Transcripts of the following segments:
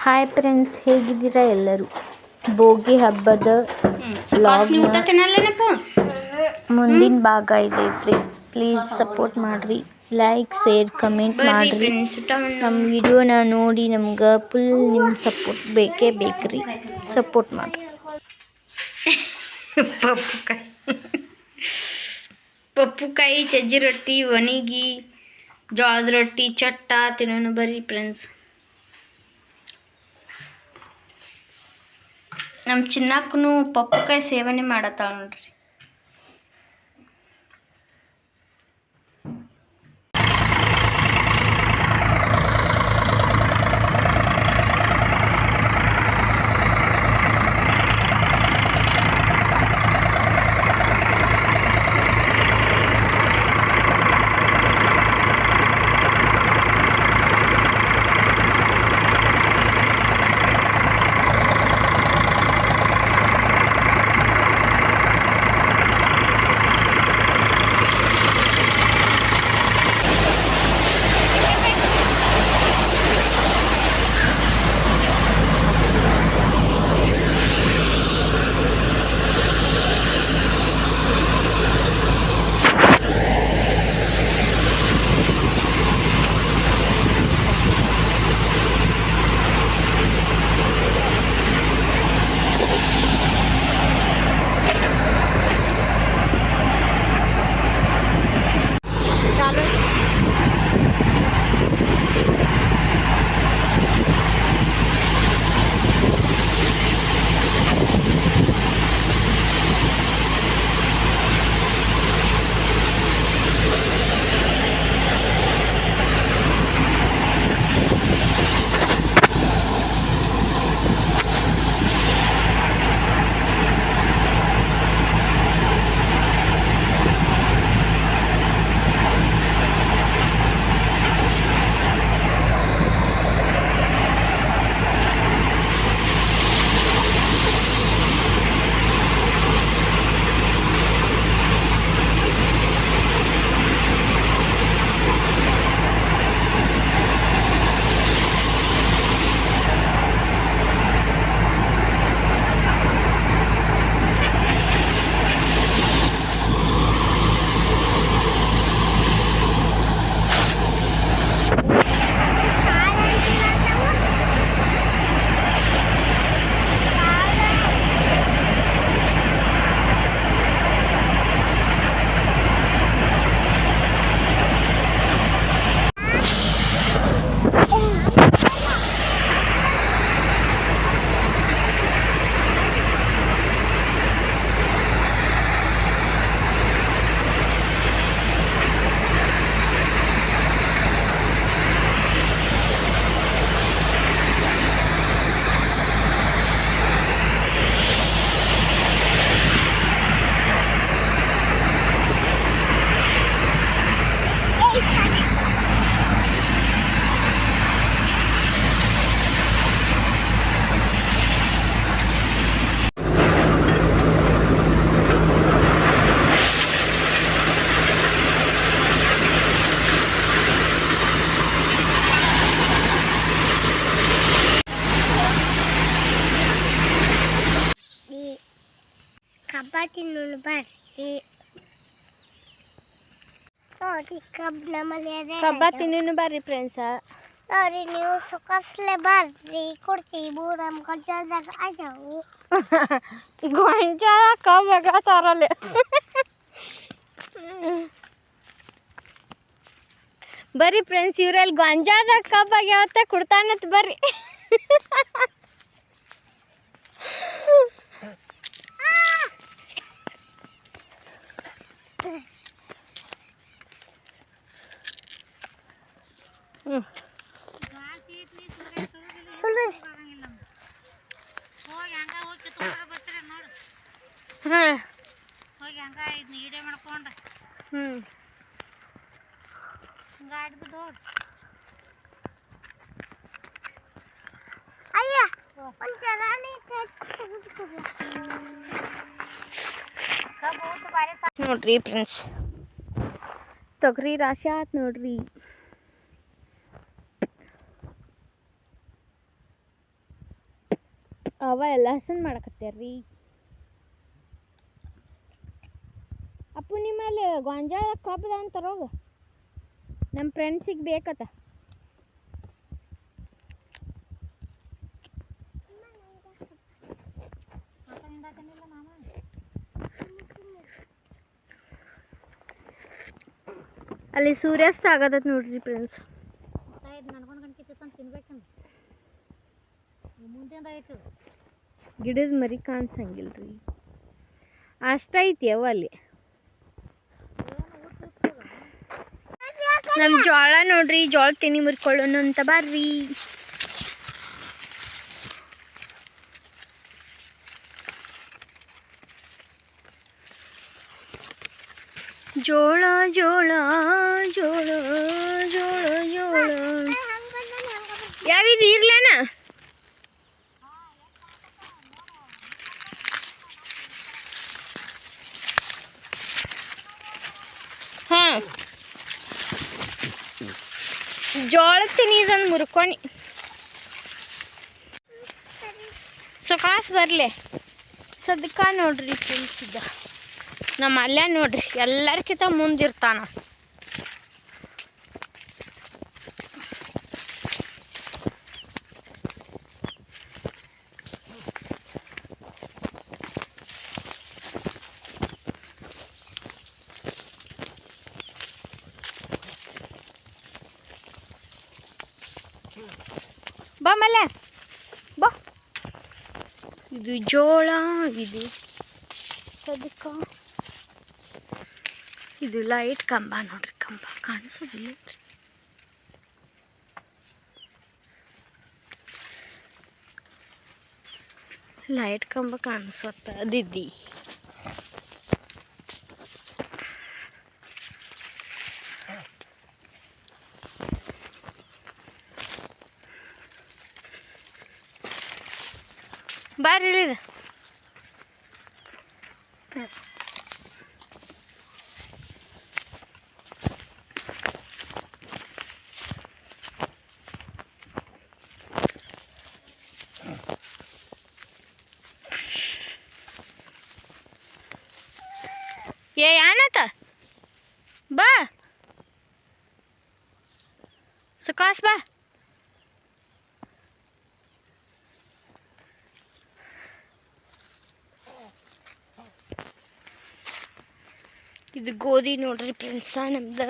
Hi friends ಹೇಗಿದ್ದೀರಾ ಎಲ್ಲರೂ? ಭೋಗಿ ಹಬ್ಬದ ಕಾಸ್ಟ್ಲಿ ಊಟ ತಿನ್ನಲ್ಲೇನಪ್ಪ? ಮುಂದಿನ ಭಾಗ ಇದೈತ್ರಿ ಪ್ಲೀಸ್ ಸಪೋರ್ಟ್ ಮಾಡಿರಿ ಲೈಕ್ ಶೇರ್ ಕಮೆಂಟ್ ಮಾಡಿ ಮಾಡಿರಿ. ಫ್ರೆಂಡ್ಸ್ ನಮ್ಮ ವಿಡಿಯೋನ ನೋಡಿ ನಮ್ಗೆ ಫುಲ್ ನಿಮ್ಮ ಸಪೋರ್ಟ್ ಬೇಕೇ ಬೇಕ್ರಿ. ಸಪೋರ್ಟ್ ಮಾಡಿರಿ. ಪಪ್ಪುಕಾಯಿ. ಪಪ್ಪುಕಾಯಿ ಸಜ್ಜಿ ರೊಟ್ಟಿ ಒಣಗಿ ಜೋಳದ ರೊಟ್ಟಿ ಚಟ್ಟ ತಿನ್ನೋಣ ಬರ್ರಿ ಫ್ರೆಂಡ್ಸ್ ನಮ್ಮ ಚಿನ್ನಕ್ಕೂ ಪಪ್ಪುಕಾಯಿ ಸೇವನೆ ಮಾಡತ್ತಾಳ ನೋಡ್ರಿ. ಕಬ್ಬ ತಿನ್ನೋಣ ಬರ್ರಿ ನೋಡಿ ಕಬ್ಬು ನಮ್ಮಲ್ಲಿ ಅದೇ ಕಬ್ಬ ತಿನ್ನೋಣ ಬರ್ರಿ ಫ್ರೆಂಡ್ಸ ನೋಡಿ ನೀವು ಸುಖಸ್ಲೆ ಬರ್ರಿ. ಕೊಡ್ತೀವಿ ನಮ್ಮ ಗಜ್ಜಲ್ದಾಗ ಅದಾವು ಗೊಂಜಾಳ ಕಬ್ಬಾಗ ತರಲೆ ಬರ್ರಿ ಫ್ರೆಂಡ್ಸ್ ಇವ್ರಲ್ಲಿ ಗೊಂಜಾಳದಾಗ ಕಬ್ಬ ಆಗ್ಯಾವತ್ತ ಕೊಡ್ತಾನತ್ ಬರ್ರಿ ಹ್ಮ್. ಸುಳ್ಳು ಹಾ ಹೋಗಿ ಹಂಗ ಇದನ್ನ ಈಡೆ ಮಾಡ್ಕೊಂಡು ಹ್ಮ್ ಗಾಡಿ ಬಿದ್ದು ಅಯ್ಯ ಒಂದು ಚರಾಣಿ ನೋಡ್ರಿ ಫ್ರೆಂಡ್ಸ್ ತೊಗರಿ ರಾಶಿ ಆತ್ ನೋಡ್ರಿ. ಅವ ಎಲ್ಲ ಹಸನ್ ಮಾಡಕತ್ಯಾರ್ರಿ ಅಪ್ಪು ನಿಮ್ಮಲ್ಲಿ ಗೊಂಜಾಳ ಕಬ್ಬದ ಅಂತಾರೋಗ ನಮ್ಮ ಫ್ರೆಂಡ್ಸಿಗೆ ಬೇಕತ್ತ ಅಲ್ಲಿ ಸೂರ್ಯಾಸ್ತ ಆಗತೈತಿ ನೋಡ್ರಿ ಫ್ರೆಂಡ್ಸ್ ಗಂಟೆ ಆಯ್ತು. ಗಿಡದ ಮರಿ ಕಾಣಿಸಂಗಿಲ್ರಿ. ಅಷ್ಟೈತಿ ಅವ ಅಲ್ಲಿ. ನಮ್ಮ ಜೋಳ ನೋಡ್ರಿ ಜೋಳ ತಿನ್ನಿ ಮುರ್ಕೊಳ್ಳೋಣ ಅಂತ ಬರ್ರಿ. ಜೋಳ ಜೋಳ ಜೋಳ ಜೋಳ ಜೋಳ. ಯಾವಿದು ಇರ್ಲೇನ? ಹಾಂ. ಜೋಳ ತಿನ್ನೀದನ್ ಮುರ್ಕೊಣಿ. ಸಕಾಸ್ ಬರಲೆ. ಸದ್ಕ ನೋಡ್ರಿ ತಿನ್ಸಿದ್ದ. ನಮ್ಮ ಅಲ್ಲೇ ನೋಡ್ರಿ ಎಲ್ಲರ್ಕಿಂತ ಮುಂದಿರ್ತಾನ ಬಾ ಮಲ್ಲೆ ಬಾ. ಇದು ಜೋಳ ಇದು ಸದ್ಕ ಇದು ಲೈಟ್ ಕಂಬ ನೋಡ್ರಿ ಕಂಬ ಕಾಣಿಸೋದಿಲ್ಲ ಲೈಟ್ ಕಂಬ ಕಾಣಿಸುತ್ತ ದಿದ್ದಿ ಬಾ ಸುಖಾಸ್ ಬಾ ಇದು ಗೋಧಿ ನೋಡ್ರಿ ಫ್ರೆಂಡ್ಸ ನಮ್ದು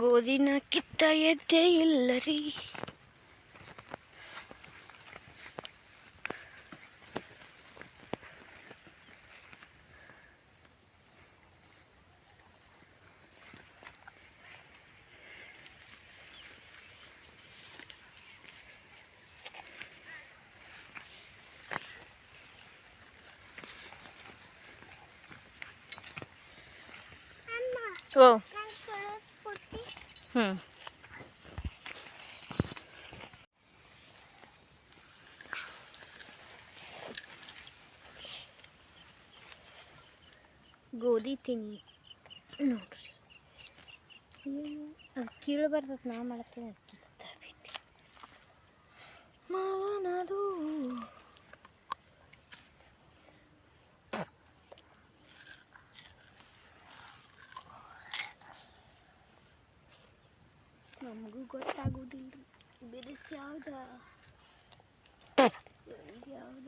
ಗೋಧಿನ ಕಿತ್ತ ಎದ್ದೆ ಇಲ್ಲ ರೀ ಓ. ಹ್ಞೂ ಗೋಧಿ ತಿನ್ನಿ. ನೋಡ್ರಿ. ಅದು ಕೀಳು ಬರ್ತದೆ ನಾ ಮಾಡ್ತೀನಿ ಅದಕ್ಕಿಂತ ಬಿಟ್ಟು ಮಗನದು ನಮಗೂ ಗೊತ್ತಾಗೋದಿಲ್ಲ ಬಿಡಿಸಿ ಯಾವ್ದ ಯಾವ್ದ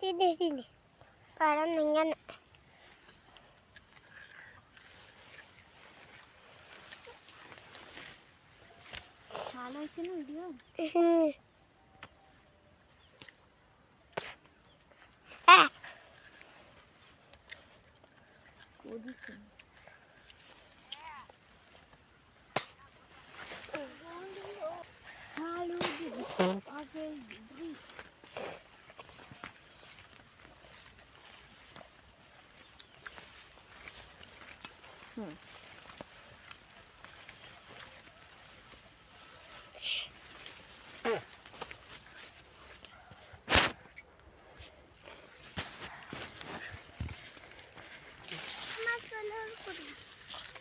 ತಿಂಡಿ ತಿಂಡಿ ಪರ ನಿಂಗನ ಚಾಲು ಐತೇನು ವಿಡಿಯೋ ಹ್ಞೂ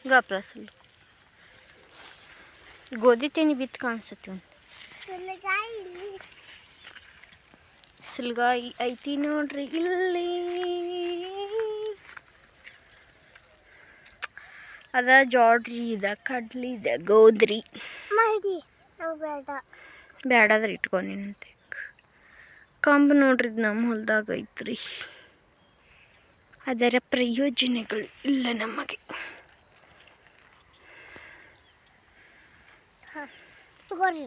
ಗಾಪ್ಲ ಸ್ವಲ್ಪ ಗೋಧಿ ತೆನಿ ಬಿತ್ತು ಕಾಣಿಸತ್ತಿ ಒಂದು. ಸುಲ್ಗಾಯಿ ಐತಿ ನೋಡ್ರಿ ಇಲ್ಲಿ. ಅದ ಜಾಡ್ರಿ ಇದ ಕಡ್ಲಿ ಇದ ಗೋದ್ರಿ ಮಾಡಿ ನಾವು ಬೇಡ. ಬ್ಯಾಡಾದ್ರೆ ಇಟ್ಕೊಂಡು ಕಂಬ್ ನೋಡ್ರಿ ನಮ್ಮ ಹೊಲ್ದಾಗ ಐತ್ರಿ. ಅದರ ಪ್ರಯೋಜನಗಳು ಇಲ್ಲ ನಮಗೆ. ತಗೋರಿ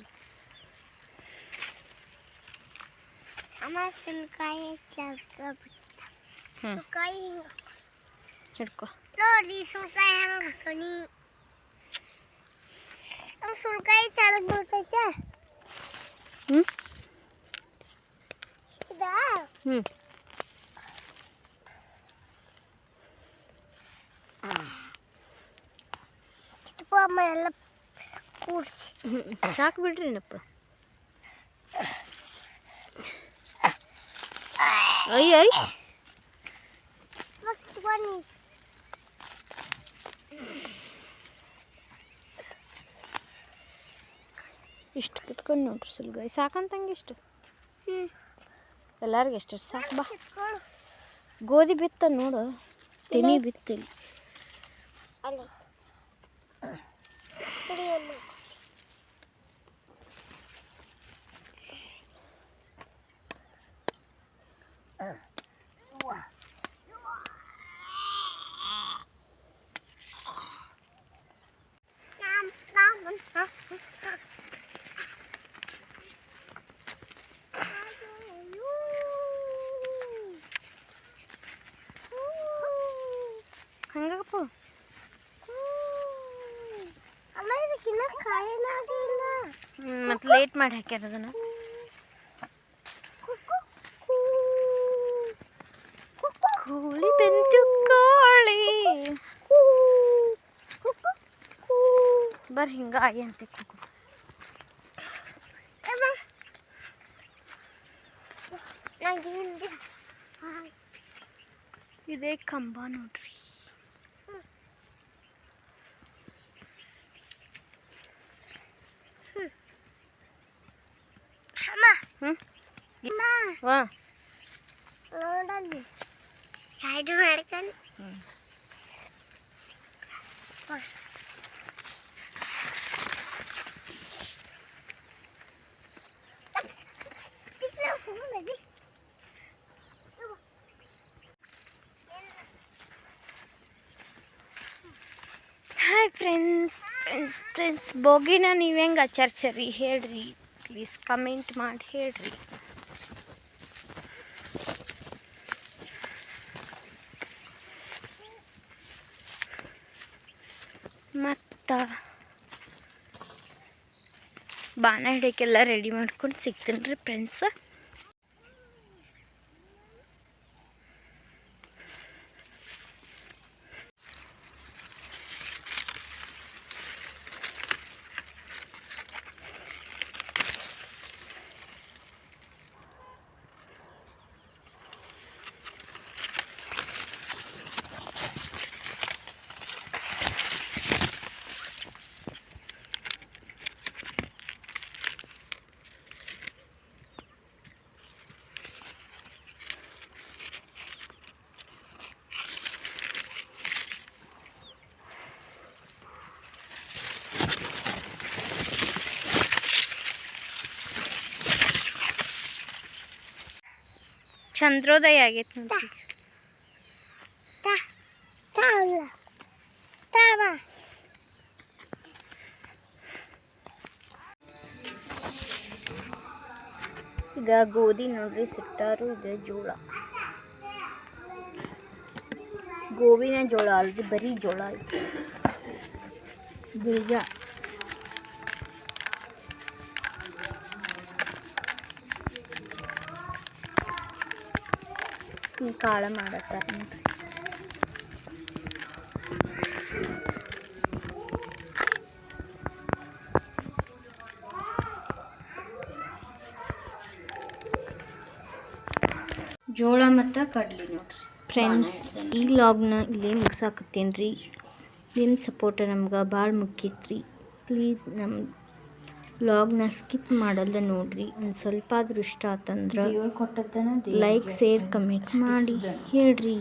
ಅಮ್ಮ ಸುಲ್ಕಾಯಿ ಹ್ಮ್. ಸುಲ್ಕಾಯಿ ಹಿಂಗ ಹಿಡ್ಕೊ ನೋಡ್ರಿ ಸುಲ್ಕಾಯಿ ಹಂಗ ಹಾಕಣಿ ಸುಲ್ಕಾಯಿ ತೆಳಗ್ ಬರ್ತೈತೆ ಹ್ಞೂ ಇದಾ ಹ್ಞೂ ಚಿಕ್ಕಪ್ಪ ಅಮ್ಮ ಎಲ್ಲ ಕೂಡ್ಸಿ. ಸಾಕು ಬಿಡ್ರಿ ನಪ್ಪ ಅಯ್ಯ. ಬನ್ನಿ. ಇಷ್ಟು ಕುತ್ಕೊಂಡು ನೋಡ್ರಿ ಸುಲ್ಗ. ಸಾಕಂತಂಗೆ ಇಷ್ಟು? ಹ್ಞೂ ಎಲ್ಲರಿಗೂ ಎಷ್ಟು ಸಾಕು ಬಾ. ಗೋದಿ ಗೋಧಿ ಬಿತ್ತ ನೋಡು. ತೆನಿ ಬಿತ್ತಿಲ್ಲ. ಲೇಟ್ ಮಾಡಿ ಹಾಕ್ಯಾರ ಅದನ್ನು ಕೋಳಿ ಬೆಂತು ಕೋಳಿ. ಬರ್ರಿ ಹಿಂಗ ಆಯಿ ಅಂತ ಇದೇ ಕಂಬ ನೋಡ್ರಿ. ವಾ. ನೋಡಲ್ಲಿ. ಸೈಡ್ ಮಾಡ್ಕೊಂಡು ಹಾಯ್ ಫ್ರೆಂಡ್ಸ್ ಫ್ರೆಂಡ್ಸ್ ಫ್ರೆಂಡ್ಸ್ ಬೋಗಿನ ನೀವು ಹೆಂಗೆ ಆಚರಿಸ್ರಿ? ಹೇಳ್ರಿ ಪ್ಲೀಸ್ ಕಮೆಂಟ್ ಮಾಡಿ ಹೇಳ್ರಿ ಮತ್ತು ಬಾಣ ಹಿಡಿಯೋಕ್ಕೆಲ್ಲ ರೆಡಿ ಮಾಡ್ಕೊಂಡು ಸಿಗ್ತೀನಿ ರೀ ಫ್ರೆಂಡ್ಸ ಚಂದ್ರೋದಯ ಆಗೈತೆ ನೋಡ್ರಿ ತಾವಲ್ಲ ತಾವ ಈಗ ಗೋಧಿ ನೋಡ್ರಿ ಸಿಟ್ಟಾರು ಇದೆ ಜೋಳ. ಗೋವಿನ ಜೋಳ ಅಲ್ರಿ ಬರೀ ಜೋಳ ಐತಿ ಬೀಜ. ಕಾಳ ಮಾಡತ್ತಾರ ಜೋಳ ಮತ್ತು ಕಡ್ಲಿ ನೋಡ್ರಿ. ಫ್ರೆಂಡ್ಸ್ ಈ ಲಾಗ್ನ ಇಲ್ಲಿ ಮುಗಿಸಾಕತ್ತೇನ್ರಿ. ನಿಮ್ಮ ಸಪೋರ್ಟ್ ನಮ್ಗೆ ಭಾಳ ಮುಖ್ಯತ್ರಿ. ಪ್ಲೀಸ್ ನಮ್ಮ ವ್ಲಾಗ್ನ ಸ್ಕಿಪ್ ಮಾಡಲ್ಲ ನೋಡ್ರಿ. ಒಂದು ಸ್ವಲ್ಪ ಆದ್ರೂ ಇಷ್ಟ ಆತಂದ್ರೆ ಲೈಕ್ ಶೇರ್ ಕಮೆಂಟ್ ಮಾಡಿ. ಹೇಳ್ರಿ.